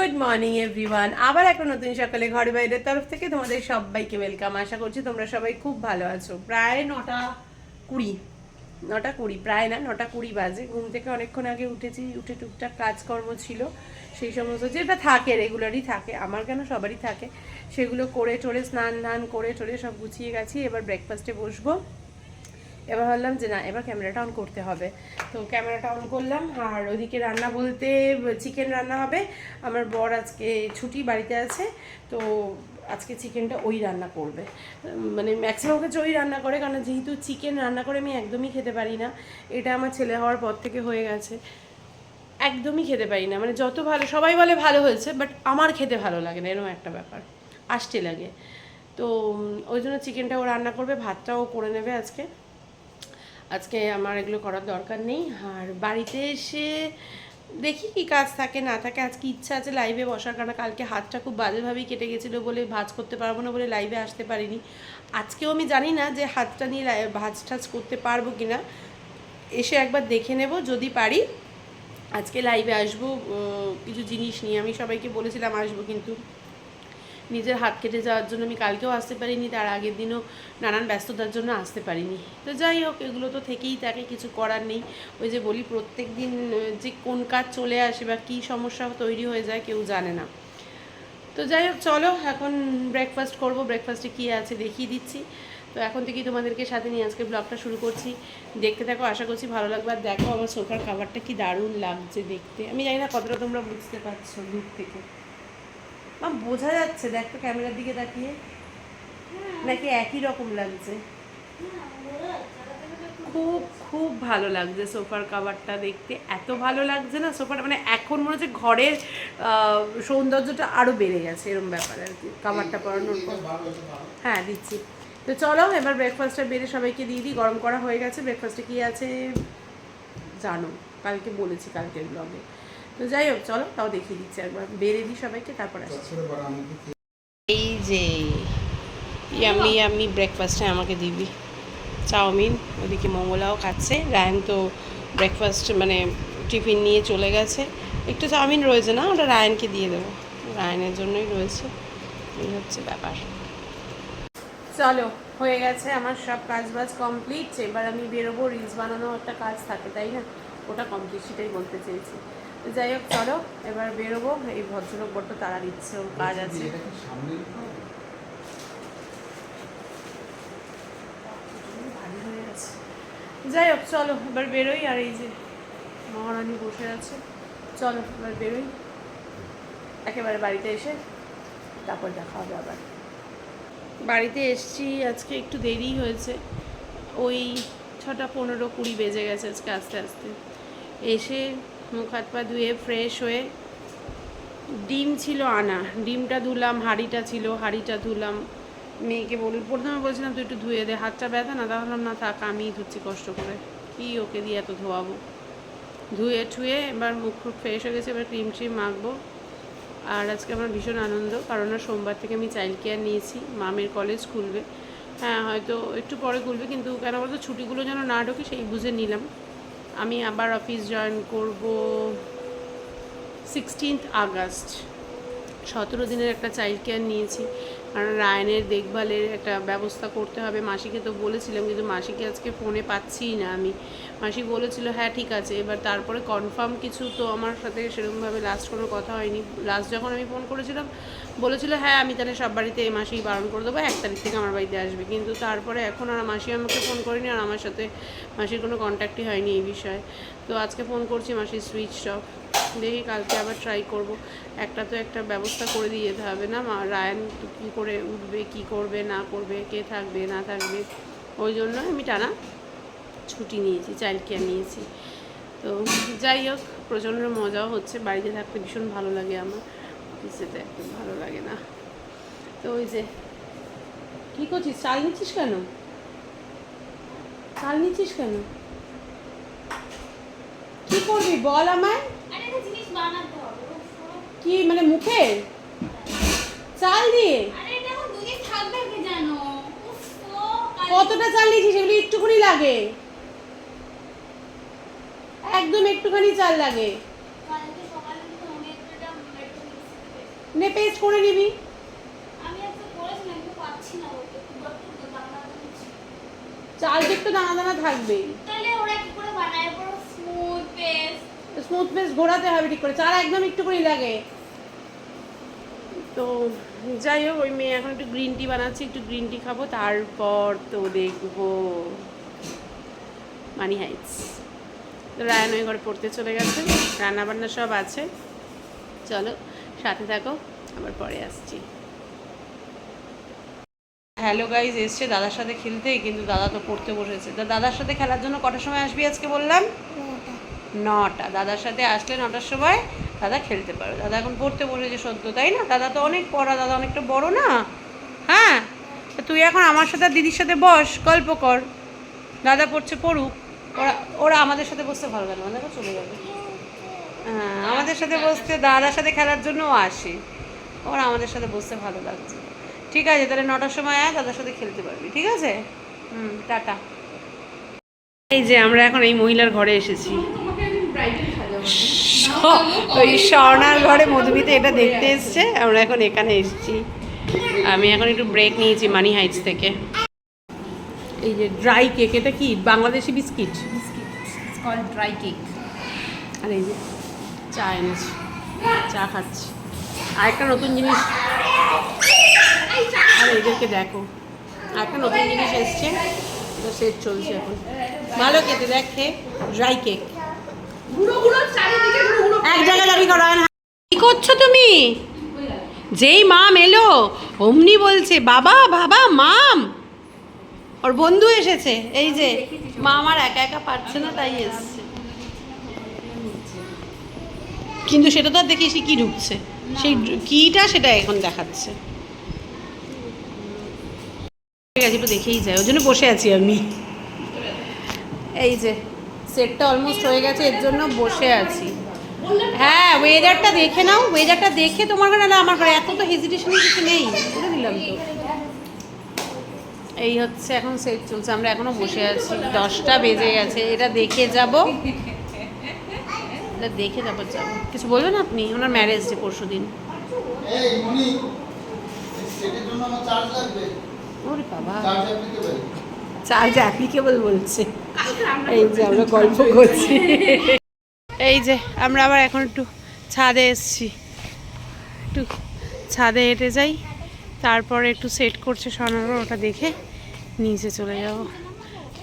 Good morning everyone আবার একটা নতুন সকালে ঘরে বাইরের তরফ থেকে তোমাদের সবাইকে ওয়েলকাম আশা করছি তোমরা সবাই খুব ভালো আছো। প্রায় নটা কুড়ি নটা কুড়ি, প্রায় না, নটা কুড়ি বাজে। ঘুম থেকে অনেকক্ষণ আগে উঠেছি, উঠে টুকটাক কাজকর্ম ছিল। সেই সমস্ত যেটা থাকে রেগুলারই থাকে, আমার কেন সবারই থাকে, সেগুলো করে টোরে স্নান ধান করে টোরে সব গুছিয়ে গেছি। এবার ব্রেকফাস্টে বসবো। এবার ভাবলাম যে না, এবার ক্যামেরাটা অন করতে হবে। তো ক্যামেরাটা অন করলাম, আর ওইদিকে রান্না বলতে চিকেন রান্না হবে। আমার বর আজকে ছুটি, বাড়িতে আছে, তো আজকে চিকেনটা ওই রান্না করবে। মানে ম্যাক্সিমাম ক্ষেত্রে ওই রান্না করে, কারণ যেহেতু চিকেন রান্না করে আমি একদমই খেতে পারি না। এটা আমার ছেলে হওয়ার পর থেকে হয়ে গেছে। একদমই খেতে পারি না। মানে যত ভালো, সবাই বলে ভালো হয়েছে বাট আমার খেতে ভালো লাগে না, এরকম একটা ব্যাপার। আসতে লাগে। তো ওই জন্য চিকেনটা ও রান্না করবে, ভাতটাও করে নেবে আজকে। আজকে আমার এগুলো করার দরকার নেই। আর বাড়িতে এসে দেখি কি কাজ থাকে, না থাকে। আজকে ইচ্ছা আছে লাইভে বসার, কারণ কালকে হাতটা খুব বাজেভাবেই কেটে গেছিল বলে ভাজ করতে পারব না বলে লাইভে আসতে পারিনি। আজকেও আমি জানি না যে হাতটা নিয়ে ভাজ টাজ করতে পারব কি না এসে একবার দেখে নেব, যদি পারি। আজকে লাইভে আসব কিছু জিনিস নিয়ে আমি সবাইকে বলেছিলাম আসব কিন্তু নিজের হাত কেটে যাওয়ার জন্য আমি কালকেও আসতে পারিনি, তার আগের দিনও নানান ব্যস্ততার জন্য আসতে পারিনি। তো যাই হোক, এগুলো তো থেকেই থাকে, কিছু করার নেই। ওই যে বলি, প্রত্যেক দিন যে কোন কাজ চলে আসে বা কী সমস্যা তৈরি হয়ে যায়, কেউ জানে না। তো যাই হোক, চলো, এখন ব্রেকফাস্ট করব। ব্রেকফাস্টে কী আছে দেখিয়ে দিচ্ছি। তো এখন থেকেই তোমাদেরকে সাথে নিয়ে আজকে ব্লগটা শুরু করছি। দেখতে থাকো, আশা করছি ভালো লাগবে। আর দেখো, আমার সোফার খাবারটা কি দারুণ লাগছে দেখতে। আমি জানি না কতটা তোমরা বুঝতে পারছ দূর থেকে। মা, বোঝা যাচ্ছে, দেখ তো ক্যামেরার দিকে তাকিয়ে। নাকি একই রকম লাগছে? খুব খুব ভালো লাগছে সোফার কাভারটা দেখতে। এত ভালো লাগছে না সোফাটা মানে এখন মনে হচ্ছে ঘরের সৌন্দর্যটা আরও বেড়ে গেছে এরকম ব্যাপার আর কি। কাভারটা পরানোর পর। হ্যাঁ দিচ্ছি। তো চলো, এবার ব্রেকফাস্টটা বেড়ে সবাইকে দিয়ে দিই, গরম করা হয়ে গেছে। ব্রেকফাস্টে কী আছে জানো? কালকে বলেছি কালকের ব্লগে তো যাই হোক চলো তাও দেখিয়ে দিচ্ছি একবার। বেড়ে দিই সবাইকে তারপর আসছি এই যে ইয়ামি ইয়ামি ব্রেকফাস্টে আমাকে দিবি। চাউমিন ওদিকে মঙ্গলাও খাচ্ছে। রায়ন তো ব্রেকফাস্ট মানে টিফিন নিয়ে চলে গেছে। একটু চাউমিন রয়েছে না? ওটা রায়নকে দিয়ে দেবো। রায়নের জন্যই রয়েছে। এই হচ্ছে ব্যাপার। চলো হয়ে গেছে আমার সব কাজ বাজ কমপ্লিট এবার আমি বেরোবো রিলস বানানো একটা কাজ থাকে তাই না? ওটা কমপ্লিট সেটাই বলতে চেয়েছি। যাই হোক চলো এবার বেরোবো। এই ভদ্রলোক বড্ড তারা দিচ্ছে ওর কাজ আছে। যাই হোক চলো এবার বেরোই আর এই যে মহারানী বসে আছে। চলো এবার বেরোই। একেবারে বাড়িতে এসে তারপর দেখা হবে আবার। বাড়িতে এসছি আজকে একটু দেরি হয়েছে। ওই ছটা পনেরো কুড়ি বেজে গেছে আজকে আস্তে আস্তে। এসে মুখ হাত পা ধুয়ে ফ্রেশ হয়ে ডিম ছিল আনা। ডিমটা ধুলাম, হাঁড়িটা ছিল, হাঁড়িটা ধুলাম। মেয়েকে বল, প্রথমে বলছিলাম, তুই একটু ধুয়ে দে, হাতটা ব্যথা না? তাহলে না থাক, আমিই ধুচ্ছি কষ্ট করে। কি ওকে দিয়ে এত ধোয়াবো? ধুয়ে ঠুয়ে এবার মুখ খুব ফ্রেশ হয়ে গেছে, এবার ক্রিম ট্রিম মাখবো। আর আজকে আমার ভীষণ আনন্দ, কারণ সোমবার থেকে আমি চাইল্ড কেয়ার নিয়েছি, মামের কলেজ খুলবে। হ্যাঁ হয়তো একটু পরে খুলবে, কিন্তু কেন বলতো, ছুটিগুলো যেন না ঢোকে, সেই বুঝে নিলাম। আমি আবার অফিস জয়েন করব সিক্সটিন্থ আগস্ট। সতেরো দিনের একটা চাইল্ড কেয়ার নিয়েছি। কারণ রায়নের দেখভালের একটা ব্যবস্থা করতে হবে। মাসিকে তো বলেছিলাম, কিন্তু মাসিকে আজকে ফোনে পাচ্ছিই না আমি। মাসি বলেছিল হ্যাঁ ঠিক আছে। এবার তারপরে কনফার্ম কিছু তো আমার সাথে সেরকমভাবে লাস্ট কোনো কথা হয়নি। লাস্ট যখন আমি ফোন করেছিলাম, বলেছিল হ্যাঁ আমি তাহলে সব বাড়িতে এই মাসেই বারণ করে দেবো, এক তারিখ থেকে আমার বাড়িতে আসবে। কিন্তু তারপরে এখন আর মাসি আমাকে ফোন করেনি, আর আমার সাথে মাসির কোনো কন্ট্যাক্টই হয়নি এই বিষয়ে। তো আজকে ফোন করছি মাসির সুইচ অফ দেখি কালকে আবার ট্রাই করব। একটা তো একটা ব্যবস্থা করে দিয়ে যেতে হবে না মা? রায়ান কী করে উঠবে, কি করবে, না করবে, কে থাকবে, না থাকবে? ওই জন্য আমি টানা ছুটি নিয়েছি চাইল্ড কেয়ার নিয়েছি। তো যাই হোক প্রচণ্ড মজাও হচ্ছে। বাড়িতে থাকতে ভীষণ ভালো লাগে আমার। অফিসেতে একদম ভালো লাগে না। তো ওই যে, কী করছিস? চাল নিচ্ছিস কেন? চাল নিচ্ছিস কেন? কি করবি বল আমায়? কি মানে মুখে? চাল দিয়ে? কতটা চাল নিয়েছিস এগুলি একটুখানি লাগে। একদম একটুখানি চাল লাগে। নে পেস্ট করে নিবি। আমি একটা দানা দানা থাকবে তাহলে ওরা কি করে বানায়? স্মুথ পেস্ট স্মুথ পেস্ট ঘোরাতে হবে ঠিক করে চাল একদম একটু করে লাগে। তো যাই হোক ওই মেয়ে এখন একটু গ্রিন টি বানাচ্ছি একটু গ্রিন টি খাব তারপর তো দেখব। মানি হাইটস তো রায়ন ওই ঘরে পড়তে চলে গেছে রান্না বান্না সব আছে। চলো সাথে থাকো আবার পরে আসছি। হ্যালো গাইজ এসছে দাদার সাথে খেলতে কিন্তু দাদা তো পড়তে বসেছে। তো দাদার সাথে খেলার জন্য কটার সময় আসবি আজকে বললাম? নটা। দাদার সাথে আসলে নটার সময় দাদা খেলতে পারবে। দাদা এখন পড়তে বসেছে সদ্য, তাই না? দাদা তো অনেক পড়া, দাদা অনেকটা বড় না? হ্যাঁ? তুই এখন আমার সাথে আর দিদির সাথে বস, গল্প কর। দাদা পড়ছে পড়ুক। ওরা ওরা আমাদের সাথে বসতে ভালো লাগে দেখো চলে যাবে। হ্যাঁ আমাদের সাথে বসতে দাদার সাথে খেলার জন্যও আসে। ওরা আমাদের সাথে বসতে ভালো লাগছে। ঠিক আছে, তাহলে নটার সময় আয়, দাদার সাথে খেলতে পারবি। ঠিক আছে? হুম, টাটা। এই যে আমরা এখন এই মহিলার ঘরে এসেছি। ওই স্বর্ণার ঘরে মধুমিতে এটা দেখতে এসছে। আমরা এখন এখানে এসেছি। আমি এখন একটু ব্রেক নিয়েছি মানি হাইটস থেকে। এই যে ড্রাই কেক এটা কি? Bangladeshi biscuit? Called dry cake. আর এই যে চা এনেছি। চা খাচ্ছি। আর একটা নতুন জিনিস। আর এদেরকে দেখো। আর একটা নতুন জিনিস এসছে। সেট চলছে এখন। ভালো খেতে দেখে ড্রাই কেক এক জায়গায় দাবি করো কি করছ তুমি? যেই মাম এলো অমনি বলছে বাবা বাবা মাম! ওর বন্ধু এসেছে এই যে মা আমার একা একা পারছে না তাই এসছে। কিন্তু সেটা তো আর দেখি সে কি ঢুকছে? সেই কিটা সেটা এখন দেখাচ্ছে। ঠিক আছে একটু দেখেই যায় ওই জন্য বসে আছি আমি। এই যে সেটটা অলমোস্ট হয়ে গেছে এর জন্য বসে আছি। হ্যাঁ ওয়েদারটা দেখে নাও ওয়েদারটা দেখে তোমার ঘরে না আমার ঘরে এত তো হেজিটেশন কিছু নেই বলে দিলাম তো। এই হচ্ছে এখন সেট চলছে আমরা এখনও বসে আছি দশটা বেজে গেছে এটা দেখে যাব। এটা দেখে তারপর যাব। কিছু বলবেন আপনি? ওনার ম্যারেজ ডে পরশু দিন। ওরে বাবা। চার্জ অ্যাপ্লিকেবল বলছে। এই যে আমরা গল্প করছি। এই যে আমরা আবার এখন একটু ছাদে এসছি। একটু ছাদে হেঁটে যাই তারপরে একটু সেট করছে সোনার ওটা দেখে নিচে চলে যাব।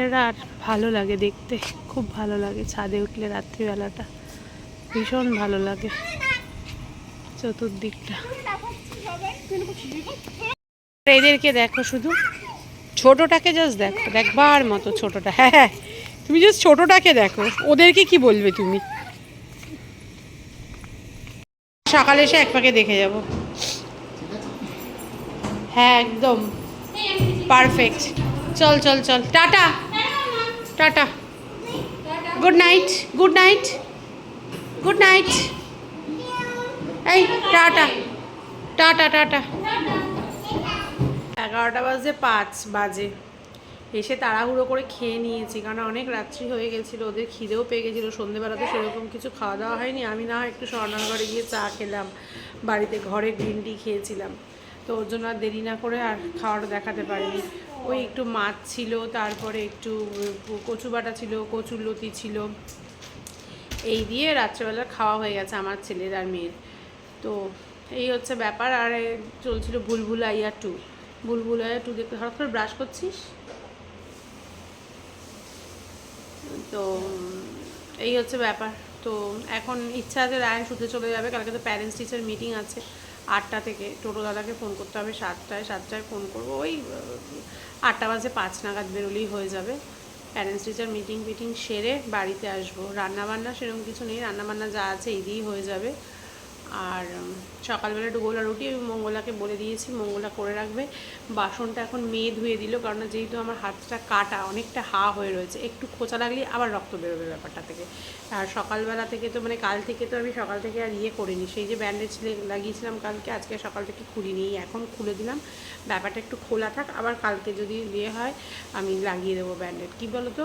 এটা আর ভালো লাগে দেখতে খুব ভালো লাগে ছাদে উঠলে রাত্রিবেলাটা। ভীষণ ভালো লাগে চতুর্দিকটা। এদেরকে দেখো শুধু। ছোটটাকে জাস্ট দেখো, দেখবার মতো ছোটটা। হ্যাঁ হ্যাঁ তুমি জাস্ট ছোটটাকে দেখো, ওদেরকে কি বলবে তুমি? সকালে এসে এক পাকে দেখে যাব। হ্যাঁ একদম। পারফেক্ট চল চল চল। Tata. Tata. Good night good night good night এই, টাটা। Tata tata. এগারোটা বাজে পাঁচ বাজে। এসে তাড়াহুড়ো করে খেয়ে নিয়েছি, কারণ অনেক রাত্রি হয়ে গেছিল, ওদের খিদেও পেয়ে গেছিল, সন্ধেবেলাতে সেরকম কিছু খাওয়া দাওয়া হয়নি, আমি না একটু স্বর্ণার ঘরে গিয়ে চা খেলাম, বাড়িতে ঘরে গ্রিন টি খেয়েছিলাম। তো ওর জন্য আর দেরি না করে আর খাওয়াটা দেখাতে পারিনি। ওই একটু মাছ ছিল, তারপরে একটু কচু বাটা ছিল, কচুর লতি ছিল। এই দিয়ে রাত্রেবেলা খাওয়া হয়ে গেছে আমার ছেলের আর মেয়ের। তো এই হচ্ছে ব্যাপার, আর চলছিল বুলবুল আইয়া টু বুলবুল আইয়া টু দেখতে, হঠাৎ করে ব্রাশ করছিস? তো এই হচ্ছে ব্যাপার। তো এখন ইচ্ছা আছে রায়ন শুতে চলে যাবে। কালকে তো প্যারেন্টস টিচার মিটিং আছে আটটা থেকে। টোটো দাদাকে ফোন করতে হবে সাতটায় সাতটায় ফোন করব। ওই আটটা বাজে পাঁচ নাগাদ বেরোলেই হয়ে যাবে। প্যারেন্টস টিচার মিটিং ফিটিং সেরে বাড়িতে আসব। রান্নাবান্না সেরকম কিছু নেই। রান্নাবান্না যা আছে এই দিয়েই হয়ে যাবে। আর সকালবেলা একটু গোলা রুটি আমি মঙ্গলাকে বলে দিয়েছি, মঙ্গলা করে রাখবে। বাসনটা এখন মেয়ে ধুয়ে দিল কারণ যেহেতু আমার হাতটা কাটা, অনেকটা হা হয়ে রয়েছে, একটু খোঁচা লাগলে আবার রক্ত বেরোবে ব্যাপারটা থেকে। আর সকালবেলা থেকে তো মানে কাল থেকে তো আমি সকাল থেকে আর ইয়ে করিনি, সেই যে ব্যান্ডেজ লাগিয়েছিলাম কালকে, আজকে সকাল থেকে খুলিনি এখন খুলে দিলাম। ব্যাপারটা একটু খোলা থাক, আবার কালকে যদি ইয়ে হয়, আমি লাগিয়ে দেবো ব্যান্ডেড কী বলো তো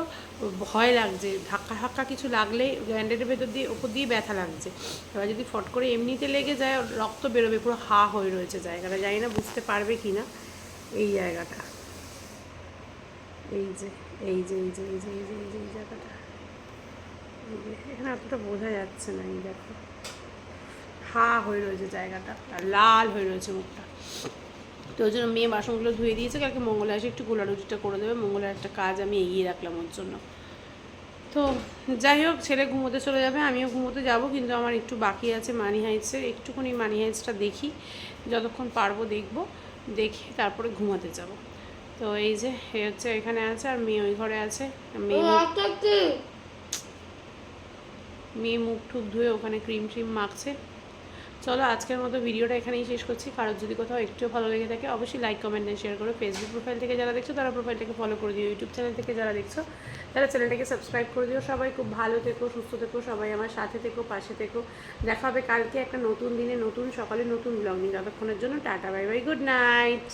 ভয় লাগছে, ধাক্কা ধাক্কা কিছু লাগলে ব্যান্ডেডের ভেতর দিয়ে, ওপর দিয়ে ব্যথা লাগছে। এবার যদি ফট করে এমনি কিডনিতে লেগে যায় রক্ত বেরোবে, পুরো হা হয়ে রয়েছে জায়গাটা। জানি না বুঝতে পারবে কি না। এই জায়গাটা। এই যে এই যে এই যে এই যে এই যে এই যে, এই জায়গাটা। এখানে অতটা বোঝা যাচ্ছে না, এই দেখো। হা হয়ে রয়েছে জায়গাটা লাল হয়ে রয়েছে মুখটা। তো ওই জন্য মেয়ে বাসনগুলো ধুয়ে দিয়েছে। কালকে মঙ্গলে আসে একটু গোলারুটিটা করে দেবে। মঙ্গলের একটা কাজ আমি এগিয়ে রাখলাম ওর জন্য। তো যাই হোক ছেলে ঘুমোতে চলে যাবে আমিও ঘুমোতে যাব কিন্তু আমার একটু বাকি আছে মানি হাইটসের একটুখানি মানি হাইটসটা দেখি যতক্ষণ পারব দেখব দেখে তারপরে ঘুমাতে যাব। তো এই যে এ হচ্ছে এখানে আছে আর মেয়ে ওই ঘরে আছে মেয়ে মেয়ে মুখ টুক ধুয়ে ওখানে ক্রিম ট্রিম মাখছে। চলো, আজকের মতো ভিডিওটা এখানেই শেষ করছি। কারোর যদি কোথাও একটু ভালো লেগে থাকে, অবশ্যই লাইক কমেন্ট এন্ড শেয়ার করো। ফেসবুক প্রোফাইল থেকে যারা দেখছ, তারা প্রোফাইলটাকে ফলো করে দিও। ইউটিউব চ্যানেল থেকে যারা দেখছ, তারা চ্যানেলটাকে সাবস্ক্রাইব করে দিও। সবাই খুব ভালো থেকো, সুস্থ থেকো, সবাই আমার সাথে থেকো, পাশে থেকো। দেখা হবে কালকে একটা নতুন দিনে, নতুন সকালে নতুন ব্লগ নিয়ে জন্য tata bye bye good night